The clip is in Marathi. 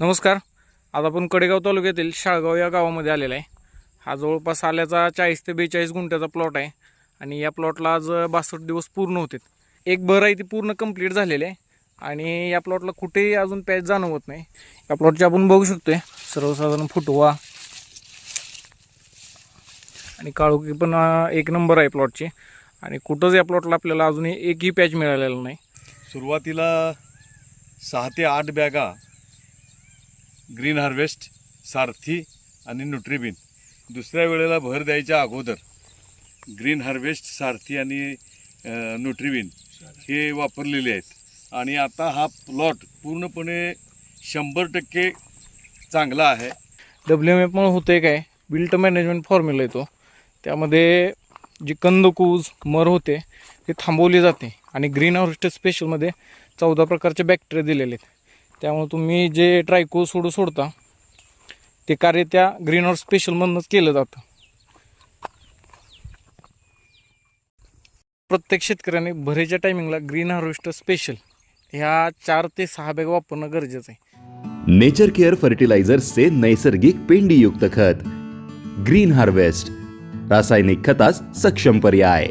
नमस्कार. आज आपण कडेगाव तालुक्यातील शाळगाव या गावामध्ये आलेला आहे. हा जवळपास आल्याचा चाळीस ते बेचाळीस गुंठ्याचा प्लॉट आहे. आणि या प्लॉटला आज बासष्ट दिवस पूर्ण होते एक भर आहे ती पूर्ण कंप्लीट झालेली आहे. आणि या प्लॉटला कुठेही अजून पॅच जाणवत नाही. या प्लॉटची आपण बघू शकतो आहे सर्वसाधारण फुटवा आणि काळोखी पण एक नंबर आहे प्लॉटची आणि कुठंच या प्लॉटला आपल्याला अजूनही एकही पॅच मिळालेला नाही. सुरुवातीला सहा ते आठ बॅगा ग्रीन हार्वेस्ट सारथी आणि न्यूट्रीबीन. दुसऱ्या वेळेला भर द्यायच्या अगोदर ग्रीन हार्वेस्ट सारथी आणि न्यूट्रीबीन हे वापरलेले आहेत. आणि आता हा प्लॉट पूर्णपणे शंभर टक्के चांगला आहे. डब्ल्यू एम एफमुळे होते काय? बिल्ट मॅनेजमेंट फॉर्म्युला येतो त्यामध्ये जी कंदकूज मर होते ते थांबवली जाते. आणि ग्रीन हार्वेस्ट स्पेशलमध्ये चौदा प्रकारचे बॅक्टेरिया दिलेले आहेत. त्यामुळे तुम्ही जे ट्रायको सोडू सोडता ते कार्य त्या ग्रीन हाऊस स्पेशलमधूनच केलं जातं. प्रत्येक शेतकऱ्याने भरेच्या टायमिंगला ग्रीन हार्वेस्ट स्पेशल ह्या चार ते सहा बॅग वापरणं गरजेचं आहे. नेचर केअर फर्टिलायझर्सचे नैसर्गिक पेंडीयुक्त खत. ग्रीन हार्वेस्ट रासायनिक खतास सक्षम पर्याय.